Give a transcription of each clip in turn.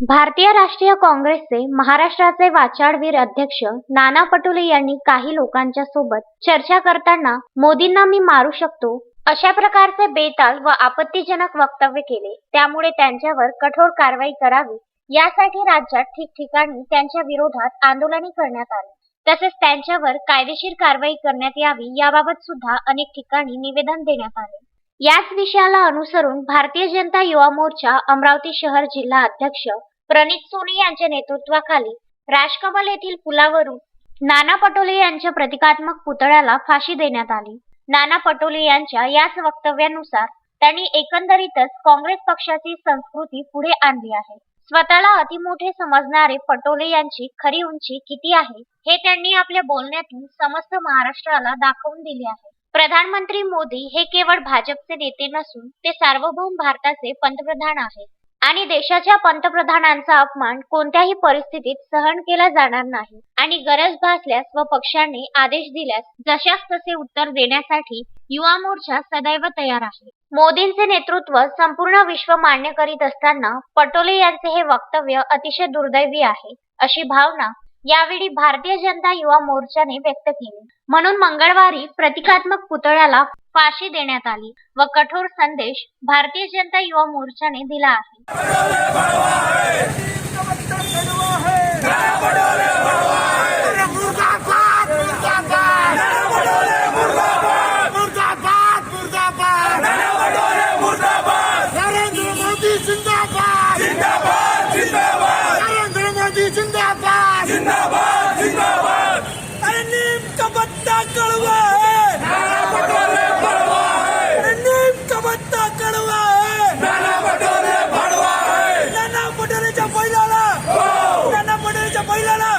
भारतीय राष्ट्रीय काँग्रेसचे महाराष्ट्राचे वाचाडवीर अध्यक्ष नाना पटोले यांनी काही लोकांच्या सोबत चर्चा करताना मोदींना मी मारू शकतो अशा प्रकारचे बेताल व आपत्तीजनक वक्तव्य केले. त्यामुळे त्यांच्यावर कठोर कारवाई करावी यासाठी राज्यात ठिकठिकाणी त्यांच्या विरोधात आंदोलने करण्यात आली. तसेच त्यांच्यावर कायदेशीर कारवाई करण्यात यावी याबाबत सुद्धा अनेक ठिकाणी निवेदन देण्यात आले. याच विषयाला अनुसरून भारतीय जनता युवा मोर्चा अमरावती शहर जिल्हा अध्यक्ष प्रणित सोनी यांच्या नेतृत्वाखाली राजकमल येथील पुलावरून नाना पटोले यांच्या प्रतिकात्मक पुतळ्याला फाशी देण्यात आली. नाना पटोले यांच्या याच वक्तव्यानुसार त्यांनी एकंदरीतच काँग्रेस पक्षाची संस्कृती पुढे आणली आहे. स्वतःला अतिमोठे समजणारे पटोले यांची खरी उंची किती आहे हे त्यांनी आपल्या बोलण्यातून समस्त महाराष्ट्राला दाखवून दिले आहे. प्रधानमंत्री मोदी हे केवळ भाजपचे नेते नसून ते सार्वभौम भारताचे पंतप्रधान आहेत. आणि देशाच्या पंतप्रधानांचा अपमान कोणत्याही परिस्थितीत सहन केला जाणार नाही. आणि गरज भासल्यास व पक्षाने आदेश दिल्यास जशास तसे उत्तर देण्यासाठी युवा मोर्चा सदैव तयार आहे. मोदींचे नेतृत्व संपूर्ण विश्व मान्य करीत असताना पटोले यांचे हे वक्तव्य अतिशय दुर्दैवी आहे अशी भावना यावेळी भारतीय जनता युवा मोर्चाने व्यक्त केली. म्हणून मंगळवारी प्रतिकात्मक पुतळ्याला फाशी देण्यात आली व कठोर संदेश भारतीय जनता युवा मोर्चाने दिला आहे. जिंदाबाद. जिंदाबाद अरे नीम का पत्ता कड़वा है अरे नीम का पत्ता कड़वा है नाना पटोलेच्या बैलाला नाना पटोलेच्या बैलाला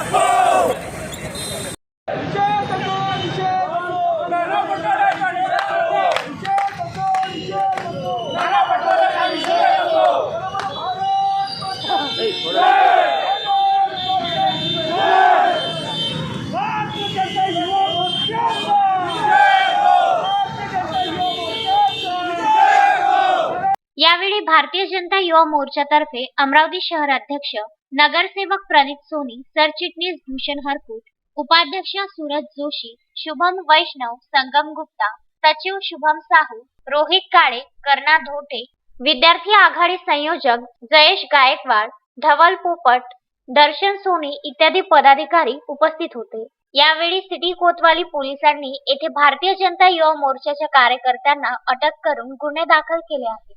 यावेळी भारतीय जनता युवा मोर्चातर्फे अमरावती शहराध्यक्ष नगरसेवक प्रदीप सोनी सरचिटणीस भूषण हरकूट उपाध्यक्ष सूरज जोशी शुभम वैष्णव संगम गुप्ता सचिव शुभम साहू रोहित काळे कर्णा धोटे विद्यार्थी आघाडी संयोजक जयेश गायकवाड धवल पोपट दर्शन सोनी इत्यादी पदाधिकारी उपस्थित होते. यावेळी सिटी कोतवाली पोलिसांनी येथे भारतीय जनता युवा मोर्चाच्या कार्यकर्त्यांना अटक करून गुन्हे दाखल केले आहेत.